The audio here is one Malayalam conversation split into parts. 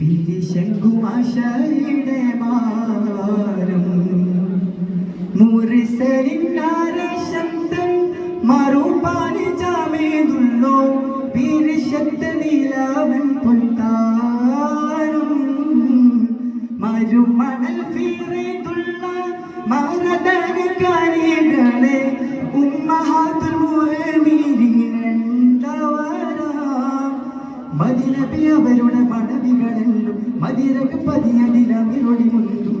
പിരിശങ്കുമാശയുടെ മാനം. മുറിസലിനാരശബ്ദം മറുപാടി ജാമേതുള്ളോ പിരിശബ്ദ നീലാവൻ പൊന്താനും മരുമണൽ ഫീറേതുള്ള മരതകാരികളെ മതിരക പതിയതിലമിരൊടി മുന്തും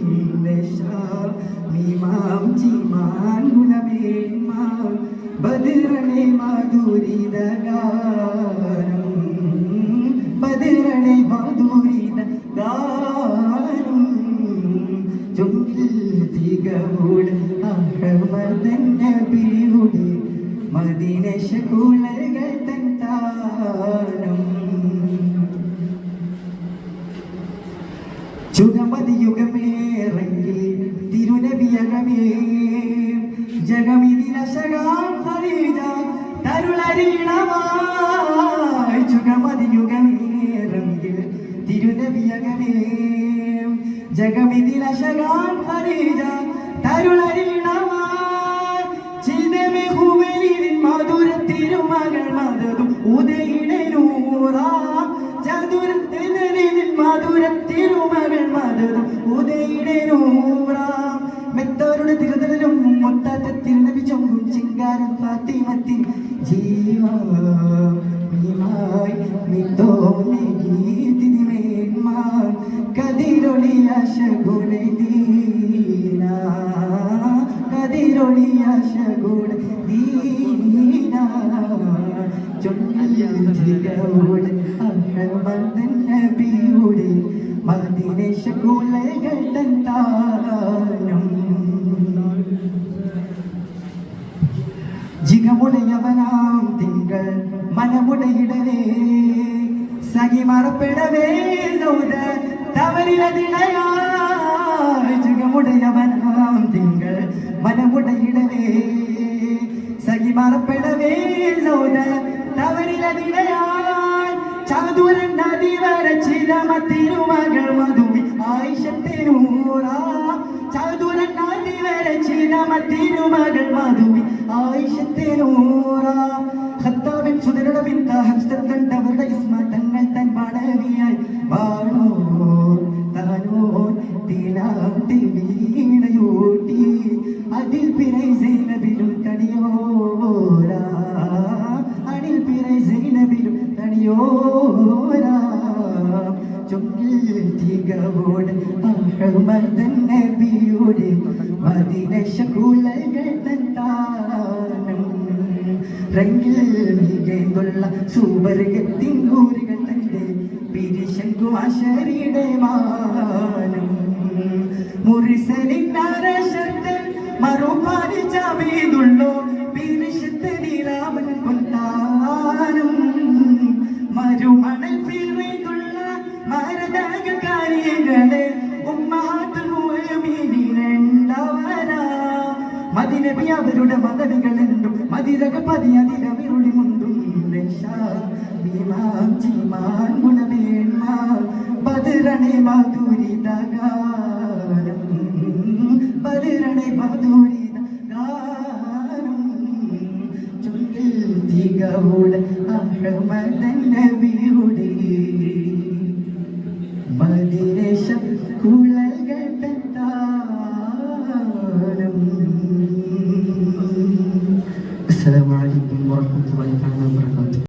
ചീമാൻ ഗുണമേന്മാം. ബദിരണേ മാധുരിത ഗാനം ബദിരണേ മാധുരിത ഗാനം ചുങ്കിൽ തികവോട് അഹമ്മദൻ നബിയുടെ മദീന ശകുലകൾ തൻ താനം ചുഗമതി യുഗമേറെങ്കിൽ തിരുനബിയകമേ ചുഗമതി യുഗമേറെങ്കിൽ തിരുനബിയകമേ ഹുവലിൻ മധുര തിരുമകൾ മതതും ഉദയിടനൂറാ ചതുരത്തിനിൽ മധുര മതതും ഉദയിടനൂറാ മെത്തവരുടെ തിരുതലും മൊത്താത്ത തിരുനബി ചൊങ്കും ചിങ്കാരം ഫാത്തിമത്തിൻ ജീവായി മിത്തോനെ ഗീതിമേന്മാൻ കതിരൊളിയ ശകുനെ ദീന. കതിരൊളിയ ശകുന ദീന. ചൊല്ലിയോട് അഹമ്മദൻ നബിയുടെ ശകുലകൾ തന്താനം ജിഗമുടയവനാം തിങ്കൾ മനമുടയിടവേ സഖി മറപ്പെടവേ സൗദ തവരിലതിണയായി ജിഗമുടയവനാം തിങ്കൾ മനമുടയിടവേ സഖി മറപ്പെടവേ സൗദ തവരിലതിണയായി ചതുരൻ വരച്ചിതമ തിരുമകൾ മധുവി ആയിഷത്തിനൂറാ ചതുരൻ നദി വരച്ചിതമ തിരുമകൾ മധുവി ആയിഷത്തിനൂറ ഖത്താബിൻ സുദരുടെ പിന്ത ഹംസത്തണ്ടവരുടെ ഇസ്മ തങ്ങൾ തൻ പടവിയായി വാണോ താനോ തീനാം വീണയോട്ടി അതിൽ പിറൈ തികവോട് അഹമ്മദൻ നബിയുടെ മദീന ശകുലകൾ തന്താനം. രംഗിൽ മികന്തുള്ള സുവർഗത്തിൻ ഊരുകൾ തന്റെ പിരിശങ്കുമാശരിയുടെ മാനം. മുറിസലിനാരശത്തിൽ മറുപാലി ചാമീതുള്ളോ പിരിശത്ത് നീലാവൻ പൊന്താനം മരുമണൽ ഫീറേതുള്ള മദിനബി അവരുടെ മദവികളെന്നും മതിരക പതിയതിലവിരുളി മുന്തും. ബദിരണേ മാധുരിത നബിയുടെ